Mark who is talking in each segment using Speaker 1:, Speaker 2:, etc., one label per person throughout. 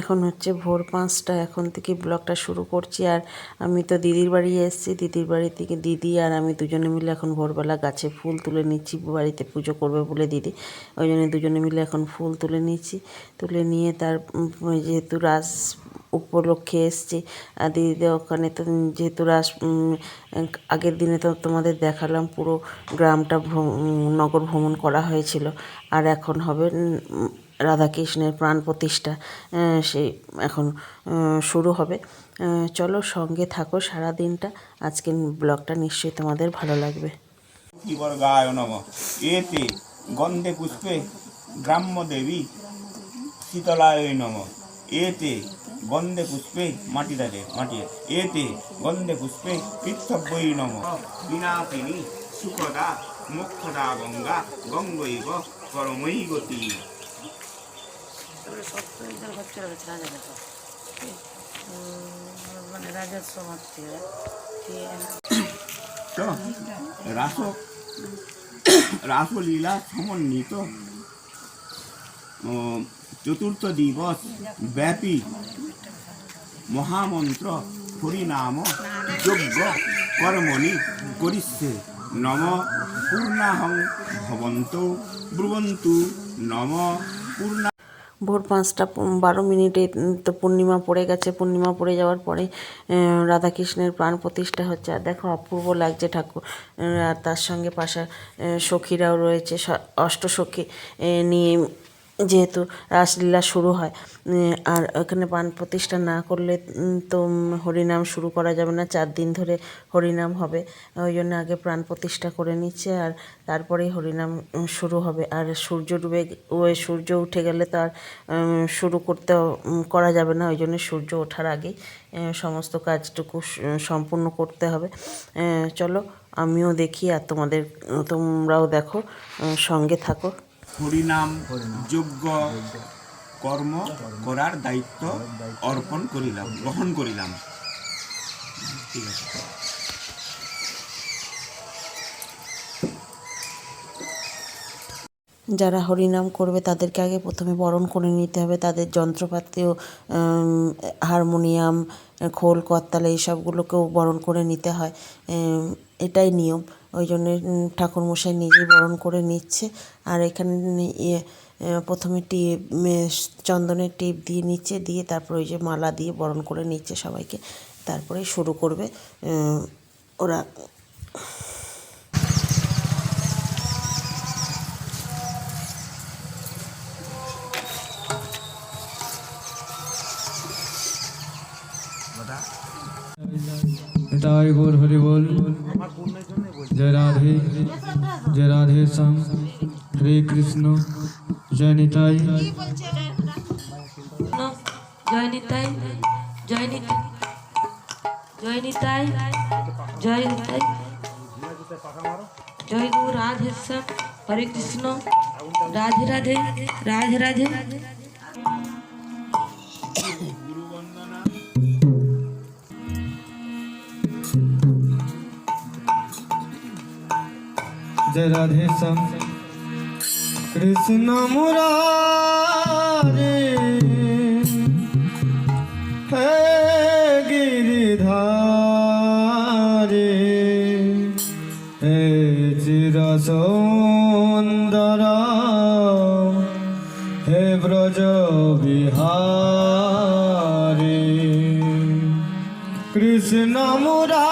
Speaker 1: এখন হচ্ছে ভোর পাঁচটা এখন থেকে ব্লগটা শুরু করছি আর আমি তো দিদির বাড়ি এসেছি দিদির বাড়ি থেকে দিদি আর আমি দুজনে মিলে এখন ভোরবেলা গাছে ফুল তুলে নিচ্ছি বাড়িতে পুজো করবে বলে দিদি ওই জন্য দুজনে মিলে এখন ফুল তুলে নিচ্ছি তুলে নিয়ে তার যেহেতু রাস উপলক্ষে এসছি আর দিদিদের ওখানে তো যেহেতু রাস আগের দিনে তো তোমাদের দেখালাম পুরো গ্রামটা নগর ভ্রমণ করা হয়েছিল আর এখন হবে রাধাকৃষ্ণের প্রাণ প্রতিষ্ঠা সে এখন শুরু হবে চলো সঙ্গে থাকো সারা দিনটা আজকের ব্লগটা নিশ্চয়ই তোমাদের ভালো লাগবে
Speaker 2: এতে গন্ধে পুষ্পে গ্রাম্য দেবী শীতলায় নম এতে গন্ধে পুষ্পে মাটি দাঁড়ে মাটি এতে গন্ধে পুষ্পে পৃথব্যই নম বিনাশিনী সুখদা মুখদা গঙ্গা গঙ্গৈব পরমৈ গতি করে সব সুন্দর ঘর চলে গেছে রাজা দেখো মানে রাজার সমাজ রাসলীলা সমন্বিত চতুর্থ দিবস ব্যাপী মহামন্ত্র হরিনাম যজ্ঞ কর্মণি করিষ্যে নম পূর্ণাহং ভবন্ত ব্রুবন্তু নম পূর্ণা
Speaker 1: ভোর পাঁচটা বারো মিনিটে তো পূর্ণিমা পড়ে গেছে পূর্ণিমা পড়ে যাওয়ার পরে রাধাকৃষ্ণের প্রাণ প্রতিষ্ঠা হচ্ছে আর দেখো অপূর্ব লাগছে ঠাকুর আর তার সঙ্গে পাশা সখীরাও রয়েছে অষ্টসখী নিয়ে যেহেতু রাসলীলা শুরু হয় আর ওখানে পান প্রতিষ্ঠা না করলে তো হরিনাম শুরু করা যাবে না চার দিন ধরে হরিনাম হবে ওই জন্য আগে প্রাণ প্রতিষ্ঠা করে নিচ্ছে আর তারপরেই হরিনাম শুরু হবে আর সূর্য ডুবে ওই সূর্য উঠে গেলে তো আর শুরু করতে করা যাবে না ওই জন্য সূর্য ওঠার আগেই সমস্ত কাজটুকু সম্পূর্ণ করতে হবে চলো আমিও দেখি আর তোমাদের তোমরাও দেখো সঙ্গে থাকো
Speaker 2: হরিনাম যোগ্য কর্ম করার দায়িত্ব অর্পণ করিলাম গ্রহণ করিলাম ঠিক আছে
Speaker 1: যারা হরিনাম করবে তাদেরকে আগে প্রথমে বরণ করে নিতে হবে তাদের যন্ত্রপাতিও হারমোনিয়াম খোল করতাল এইসবগুলোকেও বরণ করে নিতে হয় এটাই নিয়ম ওই জন্যে ঠাকুরমশাই নিজেই বরণ করে নিচ্ছে আর এখানে ইয়ে প্রথমে টিপ চন্দনের টিপ দিয়ে নিচ্ছে দিয়ে তারপর ওই যে মালা দিয়ে বরণ করে নিচ্ছে সবাইকে তারপরে শুরু করবে ওরা
Speaker 3: তাই হরি বল जय राधे जय राधे श्याम हरे कृष्ण जय निताई जय
Speaker 4: जय जय जय गुरु राधे श्याम हरे कृष्ण राधे राधे राधे राधे
Speaker 3: জয় রাধে শ্যাম কৃষ্ণ মুরারে হে গিরিধারে হে চির সুন্দর হে ব্রজ বিহারে কৃষ্ণ মুরারে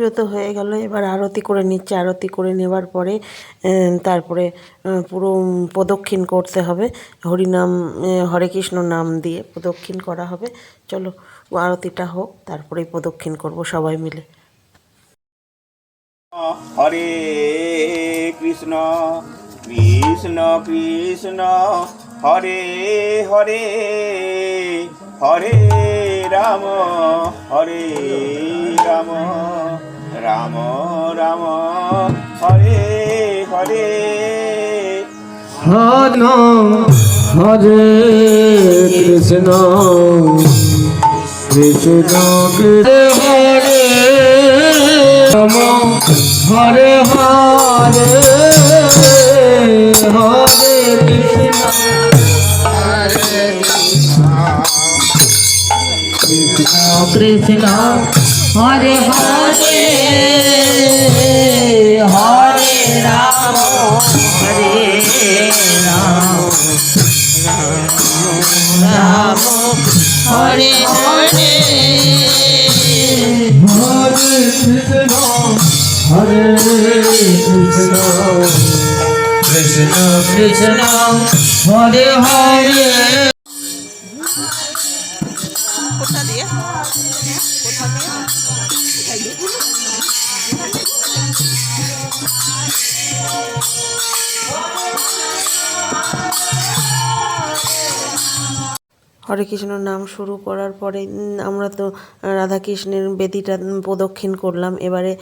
Speaker 1: পুজো তো হয়ে গেল এবার আরতি করে নিচ্ছে আরতি করে নেবার পরে তারপরে পুরো প্রদক্ষিণ করতে হবে হরিনাম হরে কৃষ্ণ নাম দিয়ে প্রদক্ষিণ করা হবে চলো আরতিটা হোক তারপরেই প্রদক্ষিণ করব সবাই মিলে
Speaker 2: হরে কৃষ্ণ কৃষ্ণ কৃষ্ণ হরে হরে হরে রাম হরে রাম রাম রাম হরে হরে
Speaker 3: হন হরে কৃষ্ণ কৃষ্ণ কৃষ্ণ হরে রাম হরে হরে হরে কৃষ্ণ কৃষ্ণ কৃষ্ণ হরে হরে হরে রাম হরে রাম রাম হরে হরে হরে কৃষ্ণ কৃষ্ণ কৃষ্ণ হরে হরে কোথা দিয়ে কোথা দিয়ে
Speaker 1: হরে কৃষ্ণর নাম শুরু করার পরে আমরা তো রাধাকৃষ্ণের বেদিটা প্রদক্ষিণ করলাম এবারে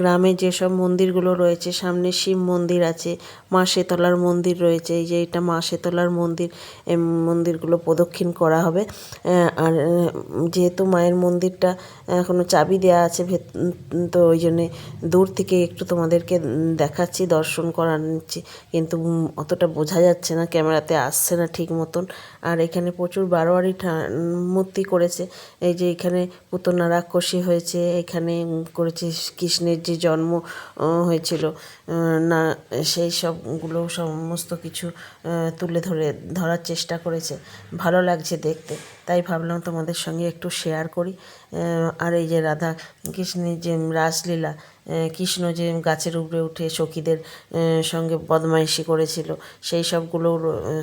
Speaker 1: গ্রামে যেসব মন্দিরগুলো রয়েছে সামনে শিব মন্দির আছে মা শেতলার মন্দির রয়েছে এই যে এটা মা শেতলার মন্দির মন্দিরগুলো প্রদক্ষিণ করা হবে আর যেহেতু মায়ের মন্দিরটা এখনও চাবি দেওয়া আছে ভেত তো ওই জন্যে দূর থেকে একটু তোমাদেরকে দেখাচ্ছি দর্শন করাচ্ছি কিন্তু অতটা বোঝা যাচ্ছে না ক্যামেরাতে আসছে না ঠিক মতন আর এখানে প্রচুর বারো মারোয়ারি মূর্তি করেছে এই যে এখানে পুতনা রাক্ষসী হয়েছে এখানে করেছে কৃষ্ণের যে জন্ম হয়েছিল না সেই সবগুলো সমস্ত কিছু তুলে ধরে ধরার চেষ্টা করেছে ভালো লাগছে দেখতে তাই ভাবলাম তোমাদের সঙ্গে একটু শেয়ার করি আর এই যে রাধা কৃষ্ণের যে রাসলীলা কৃষ্ণ যে গাছের উপরে উঠে সখীদের সঙ্গে বদমাইশি করেছিল সেই সবগুলো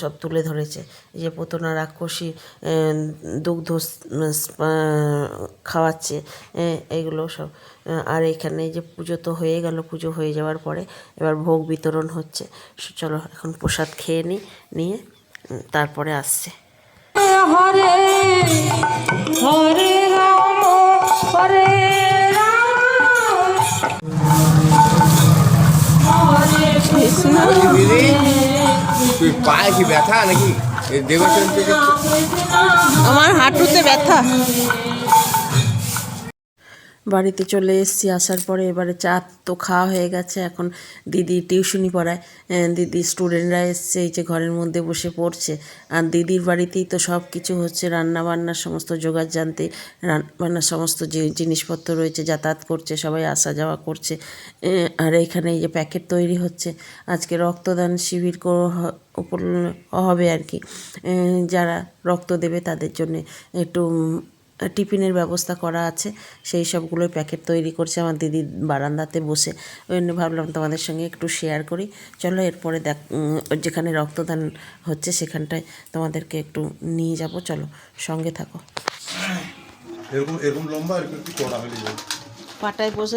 Speaker 1: সব তুলে ধরেছে যে পুতনা রাক্ষসী দুগ্ধ খাওয়াচ্ছে এইগুলো সব আর এখানে যে পুজো তো হয়ে গেল পুজো হয়ে যাওয়ার পরে এবার ভোগ বিতরণ হচ্ছে চলো এখন প্রসাদ খেয়ে নিই নিয়ে তারপরে আসছে
Speaker 3: তুই পায়ে কি ব্যথা
Speaker 1: নাকি দেবচন্দ্র আমার হাঁটুতে ব্যথা বাড়িতে চলে এসেছি আসার পরে এবারে চা তো খাওয়া হয়ে গেছে এখন দিদি টিউশনি পড়ায় দিদি স্টুডেন্টরা এসছে এই যে ঘরের মধ্যে বসে পড়ছে আর দিদির বাড়িতেই তো সব কিছু হচ্ছে রান্নাবান্নার সমস্ত জোগাড় জানতে রান্নাবান্নার সমস্ত যে জিনিসপত্র রয়েছে যাতায়াত করছে সবাই আসা যাওয়া করছে আর এখানে এই যে প্যাকেট তৈরি হচ্ছে আজকে রক্তদান শিবির হবে আর কি যারা রক্ত দেবে তাদের জন্য একটু টিফিনের ব্যবস্থা করা আছে সেই সবগুলোই প্যাকেট তৈরি করছে আমার দিদি বারান্দাতে বসে ওই জন্য ভাবলাম তোমাদের সঙ্গে একটু শেয়ার করি চলো এরপরে দেখ যেখানে রক্তদান হচ্ছে সেখানটায় তোমাদেরকে একটু নিয়ে যাব চলো সঙ্গে থাকো হ্যাঁ, এরকম এরকম লম্বা পাটায় বসে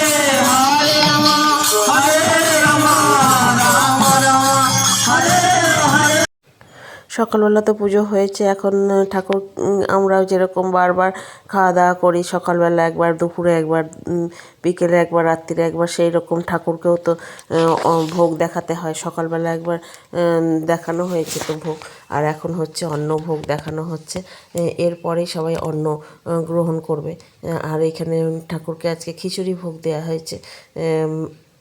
Speaker 1: সকালবেলা তো পুজো হয়েছে এখন ঠাকুর আমরাও যেরকম বারবার খাওয়া দাওয়া করি সকালবেলা একবার দুপুরে একবার বিকেলে একবার রাত্রিরে একবার সেই রকম ঠাকুরকেও তো ভোগ দেখাতে হয় সকালবেলা একবার দেখানো হয়েছে তো ভোগ আর এখন হচ্ছে অন্ন ভোগ দেখানো হচ্ছে এরপরেই সবাই অন্ন গ্রহণ করবে আর এখানে ঠাকুরকে আজকে খিচুড়ি ভোগ দেওয়া হয়েছে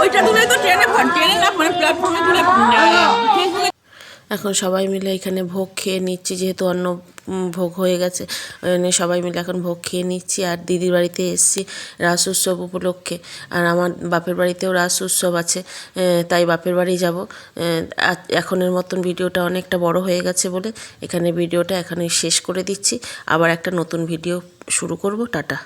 Speaker 1: ওইটা তুলে তো ট্রেনে ট্রেনে না মানে প্ল্যাটফর্মে তুলে এখন সবাই মিলে এখানে ভোগ খেয়ে নিচ্ছি যেহেতু অন্য ভোগ হয়ে গেছে সবাই মিলে এখন ভোগ খেয়ে নিচ্ছি আর দিদির বাড়িতে এসছি রাস উৎসব উপলক্ষে আর আমার বাপের বাড়িতেও রাস উৎসব আছে তাই বাপের বাড়ি যাব এখনের মতন ভিডিওটা অনেকটা বড় হয়ে গেছে বলে এখানে ভিডিওটা এখানে শেষ করে দিচ্ছি আবার একটা নতুন ভিডিও শুরু করব টাটা